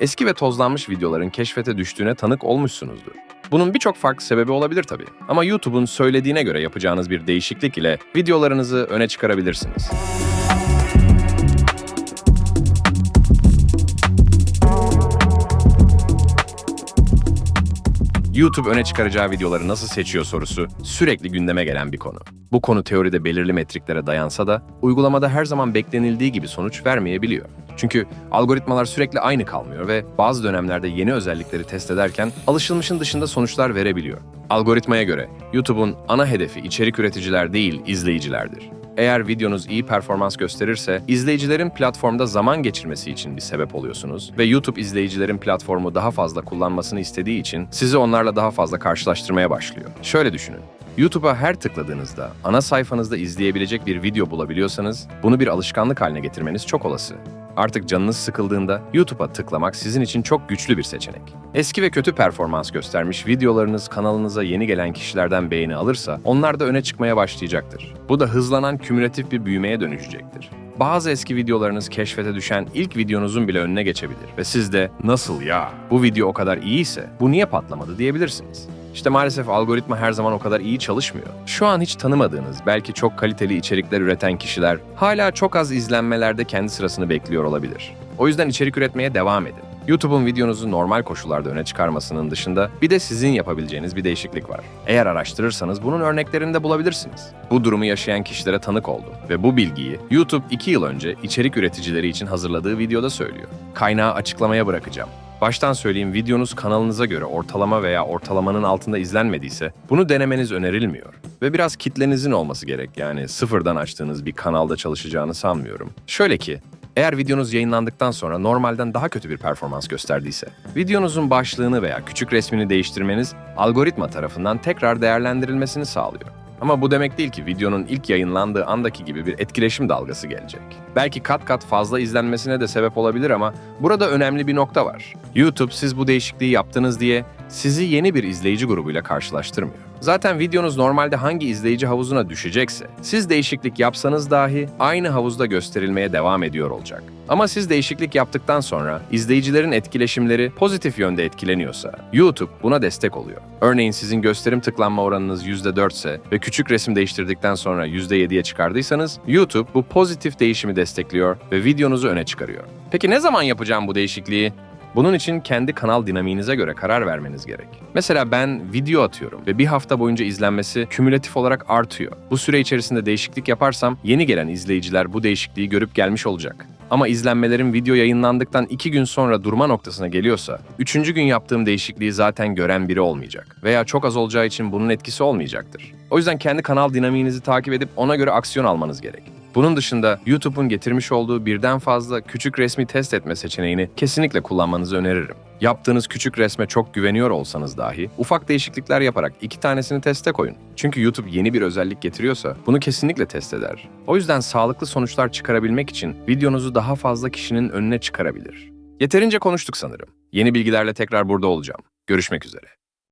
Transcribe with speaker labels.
Speaker 1: eski ve tozlanmış videoların keşfete düştüğüne tanık olmuşsunuzdur. Bunun birçok farklı sebebi olabilir tabii. Ama YouTube'un söylediğine göre yapacağınız bir değişiklik ile videolarınızı öne çıkarabilirsiniz. YouTube öne çıkaracağı videoları nasıl seçiyor sorusu sürekli gündeme gelen bir konu. Bu konu teoride belirli metriklere dayansa da uygulamada her zaman beklenildiği gibi sonuç vermeyebiliyor. Çünkü algoritmalar sürekli aynı kalmıyor ve bazı dönemlerde yeni özellikleri test ederken alışılmışın dışında sonuçlar verebiliyor. Algoritmaya göre YouTube'un ana hedefi içerik üreticiler değil, izleyicilerdir. Eğer videonuz iyi performans gösterirse, izleyicilerin platformda zaman geçirmesi için bir sebep oluyorsunuz ve YouTube izleyicilerin platformu daha fazla kullanmasını istediği için sizi onlarla daha fazla karşılaştırmaya başlıyor. Şöyle düşünün. YouTube'a her tıkladığınızda ana sayfanızda izleyebilecek bir video bulabiliyorsanız bunu bir alışkanlık haline getirmeniz çok olası. Artık canınız sıkıldığında YouTube'a tıklamak sizin için çok güçlü bir seçenek. Eski ve kötü performans göstermiş videolarınız kanalınıza yeni gelen kişilerden beğeni alırsa onlar da öne çıkmaya başlayacaktır. Bu da hızlanan kümülatif bir büyümeye dönüşecektir. Bazı eski videolarınız keşfete düşen ilk videonuzun bile önüne geçebilir ve siz de nasıl ya bu video o kadar iyiyse bu niye patlamadı diyebilirsiniz. İşte maalesef algoritma her zaman o kadar iyi çalışmıyor. Şu an hiç tanımadığınız, belki çok kaliteli içerikler üreten kişiler hala çok az izlenmelerde kendi sırasını bekliyor olabilir. O yüzden içerik üretmeye devam edin. YouTube'un videonuzu normal koşullarda öne çıkarmasının dışında bir de sizin yapabileceğiniz bir değişiklik var. Eğer araştırırsanız bunun örneklerini de bulabilirsiniz. Bu durumu yaşayan kişilere tanık oldum ve bu bilgiyi YouTube 2 yıl önce içerik üreticileri için hazırladığı videoda söylüyor. Kaynağı açıklamaya bırakacağım. Baştan söyleyeyim videonuz kanalınıza göre ortalama veya ortalamanın altında izlenmediyse bunu denemeniz önerilmiyor. Ve biraz kitlenizin olması gerek yani sıfırdan açtığınız bir kanalda çalışacağını sanmıyorum. Şöyle ki eğer videonuz yayınlandıktan sonra normalden daha kötü bir performans gösterdiyse, videonuzun başlığını veya küçük resmini değiştirmeniz algoritma tarafından tekrar değerlendirilmesini sağlıyor. Ama bu demek değil ki videonun ilk yayınlandığı andaki gibi bir etkileşim dalgası gelecek. Belki kat kat fazla izlenmesine de sebep olabilir ama burada önemli bir nokta var. YouTube siz bu değişikliği yaptınız diye sizi yeni bir izleyici grubuyla karşılaştırmıyor. Zaten videonuz normalde hangi izleyici havuzuna düşecekse, siz değişiklik yapsanız dahi aynı havuzda gösterilmeye devam ediyor olacak. Ama siz değişiklik yaptıktan sonra izleyicilerin etkileşimleri pozitif yönde etkileniyorsa, YouTube buna destek oluyor. Örneğin sizin gösterim tıklanma oranınız %4 ise ve küçük resim değiştirdikten sonra %7'ye çıkardıysanız, YouTube bu pozitif değişimi destekliyor ve videonuzu öne çıkarıyor. Peki ne zaman yapacağım bu değişikliği? Bunun için kendi kanal dinamiğinize göre karar vermeniz gerek. Mesela ben video atıyorum ve bir hafta boyunca izlenmesi kümülatif olarak artıyor. Bu süre içerisinde değişiklik yaparsam yeni gelen izleyiciler bu değişikliği görüp gelmiş olacak. Ama izlenmelerim video yayınlandıktan iki gün sonra durma noktasına geliyorsa, üçüncü gün yaptığım değişikliği zaten gören biri olmayacak. Veya çok az olacağı için bunun etkisi olmayacaktır. O yüzden kendi kanal dinamiğinizi takip edip ona göre aksiyon almanız gerek. Bunun dışında YouTube'un getirmiş olduğu birden fazla küçük resmi test etme seçeneğini kesinlikle kullanmanızı öneririm. Yaptığınız küçük resme çok güveniyor olsanız dahi ufak değişiklikler yaparak iki tanesini teste koyun. Çünkü YouTube yeni bir özellik getiriyorsa bunu kesinlikle test eder. O yüzden sağlıklı sonuçlar çıkarabilmek için videonuzu daha fazla kişinin önüne çıkarabilir. Yeterince konuştuk sanırım. Yeni bilgilerle tekrar burada olacağım. Görüşmek üzere.